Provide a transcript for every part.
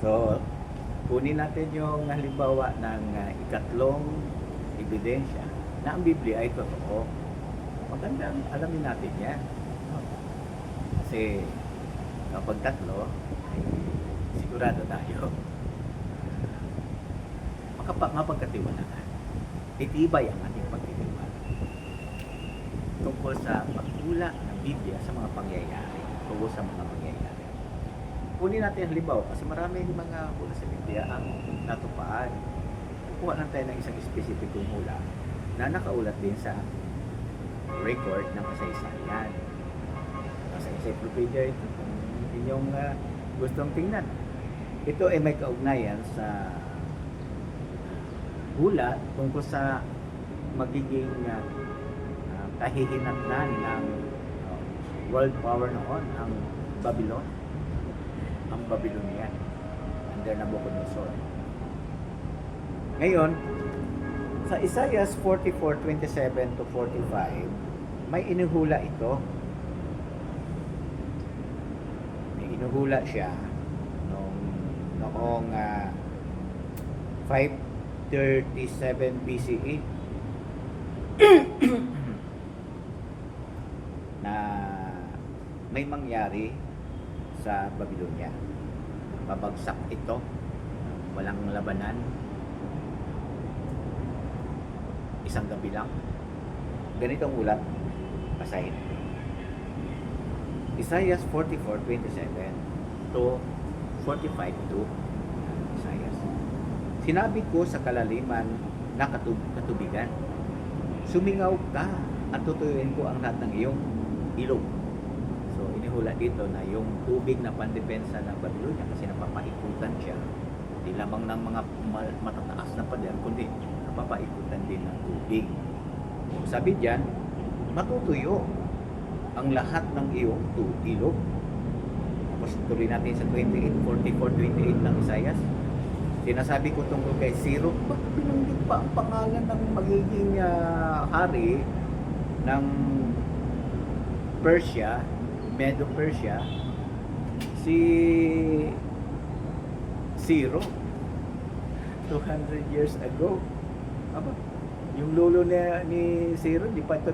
So, kunin natin yung halimbawa ng uh, ikatlong ebidensya na ang Biblia ay totoo. Magandang alamin natin yan. Kasi kapag tatlo, sigurado tayo. Makapa, mapagkatiwalaan. Itibay ang ating pagtitiwala. Tungkol sa pagtula ng Biblia sa mga pangyayari. Tungkol sa mga pangyayari. Kunin natin halimbawa kasi marami mga hula sa Biblia ang natupaan. Kuha lang tayo ng isang specificong hula na nakaulat din sa record ng kasaysayan. Nasa encyclopedia ito kung inyong ah, gustong tingnan. Ito ay may kaugnayan sa hula tungkol sa magiging uh, uh, kahihinatnan ng uh, world power noon, ang Babylon ang Babylonia under Nabucodonosor. Ngayon, sa Isaiah 44:27 to 45, may inuhula ito. May inuhula siya noong noong ah, 537 BCE na may mangyari sa Babylonia. Babagsak ito, walang labanan. Isang gabi lang. Ganito ang ulat, basahin. Isaiah 44:27 to 45 to Isaiah. Sinabi ko sa kalaliman na katub- katubigan, sumingaw ka at tutuyuin ko ang lahat ng iyong ilog. Inihula dito na yung tubig na pandepensa ng Babylonia kasi napapaikutan siya. Hindi lamang ng mga ma- matataas na pader, kundi napapaikutan din ng tubig. Sabi diyan, matutuyo ang lahat ng iyong ilog. Tapos tuloy natin sa 28, 44, 28 ng Isaiah. Sinasabi ko tungkol kay Zero, bakit binanggit pa ang pangalan ng magiging ah, hari ng Persia, Medo Persia, si Zero. 200 years ago. Aba, yung lulo ni, ni Zero, di pa ito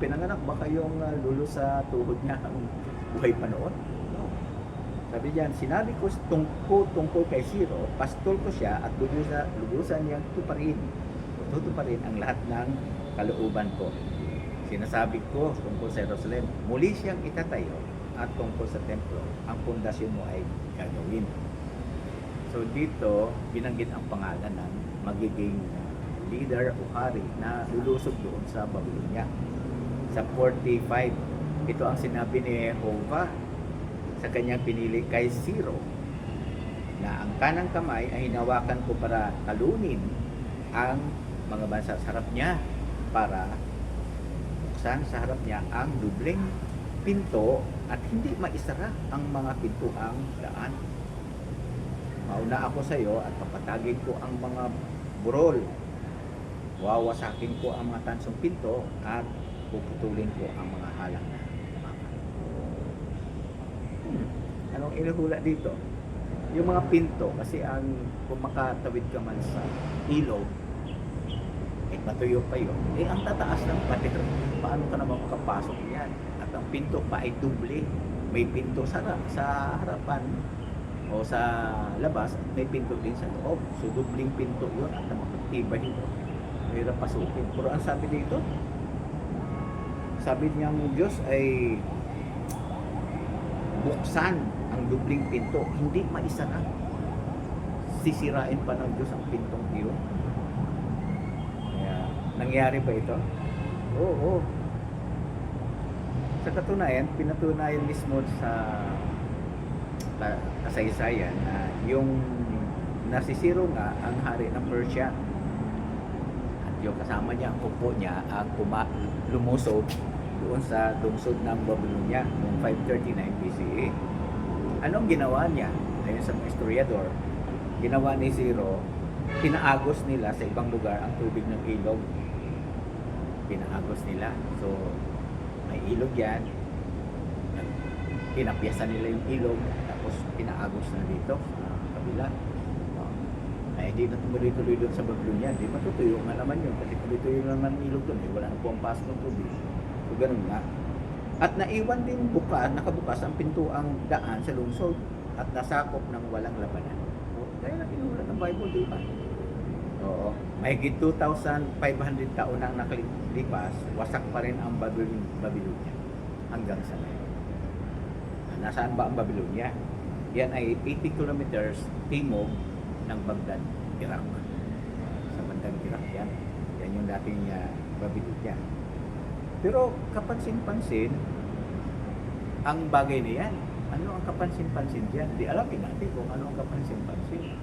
pinanganak. Baka yung ah, lulo sa tuhod niya ang buhay pa noon. No. Sabi diyan, sinabi ko tungkol, tungkol kay Zero, pastol ko siya at lubusa, lubusan niyang tuparin. Tutuparin ang lahat ng kalooban ko. Sinasabi ko tungkol sa Jerusalem, muli siyang itatayo at tungkol sa templo, ang pundasyon mo ay gagawin. So dito, binanggit ang pangalan ng magiging leader o hari na lulusog doon sa Babylonia. Sa 45, ito ang sinabi ni Jehovah sa kanyang pinili kay Zero na ang kanang kamay ay hinawakan ko para talunin ang mga bansa sa harap niya para buksan sa harap niya ang dubling pinto at hindi maisara ang mga pintuang daan. Mauna ako sa iyo at papatagin ko ang mga burol. Wawasakin ko ang mga tansong pinto at puputulin ko ang mga halang na. Hmm. Anong inuhula dito? Yung mga pinto, kasi ang kung makatawid ka man sa ilog, eh matuyo pa yun. Eh ang tataas ng pader, paano ka naman makapasok yan? At ang pinto pa ay duble. May pinto sa, sa harapan o sa labas, at may pinto din sa loob. So dubling pinto yun at napakatibay ito. Mahirap pasukin. Pero ang sabi dito, sabi niya ng Diyos ay buksan ang dubling pinto, hindi maisara. Sisirain pa ng Diyos ang pintong iyon. Nangyari ba ito? Oo, oo. Sa katunayan, pinatunayan mismo sa ka- kasaysayan na yung nasisiro nga ang hari ng Persia. At yung kasama niya, ang upo niya, ang puma, lumusog doon sa lungsod ng Babylonia noong 539 BCE. Anong ginawa niya? Ayon sa mga historiador, ginawa ni Zero, pinaagos nila sa ibang lugar ang tubig ng ilog. Pinaagos nila. So, may ilog yan. Pinapyasan nila yung ilog, tapos pinaagos na dito. kabila. No? Ay hindi na tumuloy-tuloy doon sa Babylonia. Di matutuyo nga naman yun. Kasi tuloy-tuyo naman ilog doon. Eh. Wala na po ang pasok ng tubig. So ganun nga. At naiwan din buka, nakabukas ang pintuang daan sa lungsod at nasakop ng walang labanan. O, Kaya na kinulat ng Bible, di ba? Oo. Mahigit 2,500 taon nang nakalipas, wasak pa rin ang Babylon, Babylonia hanggang sa ngayon. Nasaan ba ang Babylonia? Yan ay 80 kilometers timog ng Baghdad, Iraq. Sa bandang Iraq yan. Yan yung dating uh, Babylonia. Pero kapansin-pansin, ang bagay na yan, ano ang kapansin-pansin diyan? Di alamin natin kung ano ang kapansin-pansin.